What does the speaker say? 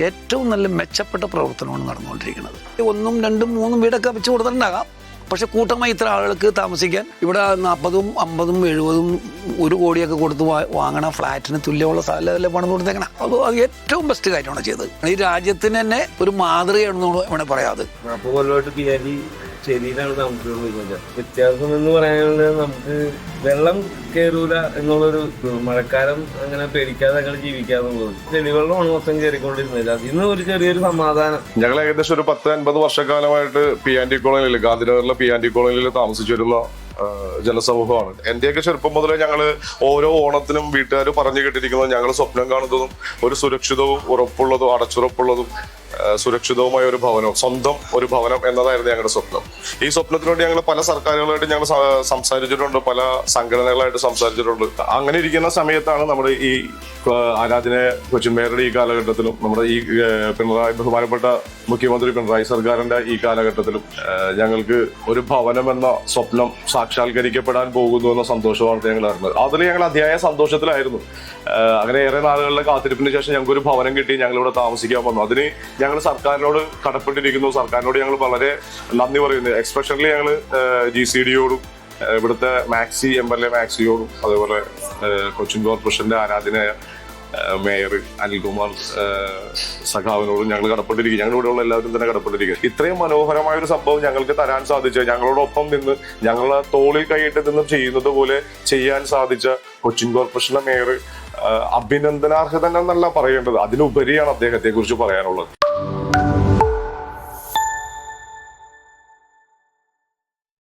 ഏറ്റവും നല്ല മെച്ചപ്പെട്ട പ്രവർത്തനമാണ് നടന്നുകൊണ്ടിരിക്കുന്നത്. ഒന്നും രണ്ടും മൂന്നും വീടൊക്കെ വെച്ച് കൊടുത്തിട്ടുണ്ടാകാം. പക്ഷെ കൂട്ടമായി ഇത്ര ആളുകൾക്ക് താമസിക്കാൻ ഇവിടെ നാൽപ്പതും അമ്പതും എഴുപതും ഒരു കോടിയൊക്കെ കൊടുത്ത് വാങ്ങണ ഫ്ലാറ്റിന് തുല്യമുള്ള സ്ഥലമല്ലേ പണം കൊടുത്തേക്കണം? അപ്പോൾ അത് ഏറ്റവും ബെസ്റ്റ് കാര്യമാണ് ചെയ്തത്. ഈ രാജ്യത്തിന് തന്നെ ഒരു മാതൃകയാണെന്ന് വേണേൽ പറയാതെ. നാൽപ്പത് നമുക്ക് ഉപയോഗിക്കുന്നത് വ്യത്യാസം എന്ന് പറയാനുള്ളത് നമുക്ക് വെള്ളം കയറൂല എന്നുള്ളൊരു മഴക്കാലം അങ്ങനെ പേടിക്കാതെ ഞങ്ങൾ ജീവിക്കാന്നുള്ളത് ചെളിവെള്ളമാണ് മൊത്തം കയറിക്കൊണ്ടിരുന്നത് അതിന്ന് ഒരു ചെറിയൊരു സമാധാനം. ഞങ്ങൾ ഏകദേശം ഒരു പത്ത് അൻപത് വർഷക്കാലമായിട്ട് പി ആൻ ടി കോളനിയിൽ ഗാന്ധിനഗറിലെ പി ആൻ ടി കോളനിയിൽ താമസിച്ചു വരുന്ന ജനസമൂഹമാണ്. എന്റെയൊക്കെ ചെറുപ്പം മുതലേ ഞങ്ങൾ ഓരോ ഓണത്തിനും വീട്ടുകാർ പറഞ്ഞു കേട്ടിരിക്കുന്നത് ഞങ്ങൾ സ്വപ്നം കാണുന്നതും ഒരു സുരക്ഷിതവും ഉറപ്പുള്ളതും അടച്ചുറപ്പുള്ളതും സുരക്ഷിതവുമായ ഒരു ഭവനം സ്വന്തം ഒരു ഭവനം എന്നതായിരുന്നു ഞങ്ങളുടെ സ്വപ്നം. ഈ സ്വപ്നത്തിന് വേണ്ടി ഞങ്ങൾ പല സർക്കാരുകളായിട്ട് ഞങ്ങൾ സംസാരിച്ചിട്ടുണ്ട് പല സംഘടനകളായിട്ട് സംസാരിച്ചിട്ടുണ്ട്. അങ്ങനെ ഇരിക്കുന്ന സമയത്താണ് നമ്മുടെ ഈ ആരാധന കൊച്ചിൻ മേയറുടെ ഈ കാലഘട്ടത്തിലും നമ്മുടെ ഈ പിണറായി ബഹുമാനപ്പെട്ട മുഖ്യമന്ത്രി പിണറായി സർക്കാരിന്റെ ഈ കാലഘട്ടത്തിലും ഞങ്ങൾക്ക് ഒരു ഭവനം എന്ന സ്വപ്നം സാക്ഷാത്കരിക്കപ്പെടാൻ പോകുന്നു എന്ന സന്തോഷമാണ് ഞങ്ങൾ അറിഞ്ഞത്. അതിൽ ഞങ്ങൾ അതിയായ സന്തോഷത്തിലായിരുന്നു. അങ്ങനെ ഏറെ നാളുകളിലെ കാത്തിരിപ്പിന് ശേഷം ഞങ്ങൾക്ക് ഒരു ഭവനം കിട്ടി ഞങ്ങൾ ഇവിടെ താമസിക്കാൻ വന്നു. അതിന് ഞങ്ങൾ സർക്കാരിനോട് കടപ്പെട്ടിരിക്കുന്നു. സർക്കാരിനോട് ഞങ്ങൾ വളരെ നന്ദി പറയുന്നു. എക്സ്പെഷ്യലി ഞങ്ങൾ ജി സി ഡിയോടും ഇവിടുത്തെ മാക്സി എം എൽ എ മാക്സിയോടും അതേപോലെ കൊച്ചിൻ കോർപ്പറേഷന്റെ ആരാധനയായ മേയർ അനിൽകുമാർ സഖാവിനോടും ഞങ്ങൾ കടപ്പെട്ടിരിക്കും ഞങ്ങൾ ഇവിടെയുള്ള എല്ലാവരും തന്നെ കടപ്പെട്ടിരിക്കും ഇത്രയും മനോഹരമായ ഒരു സംഭവം ഞങ്ങൾക്ക് തരാൻ സാധിച്ച ഞങ്ങളോടൊപ്പം നിന്ന് ഞങ്ങളെ തോളിൽ കൈയിട്ട് നിന്ന് ചെയ്യുന്നത് പോലെ ചെയ്യാൻ സാധിച്ച കൊച്ചിൻ കോർപ്പറേഷനിലെ മേയർ അഭിനന്ദനാർഹത എന്നല്ല പറയേണ്ടത്. അതിനുപരിയാണ് അദ്ദേഹത്തെ കുറിച്ച് പറയാനുള്ളത്.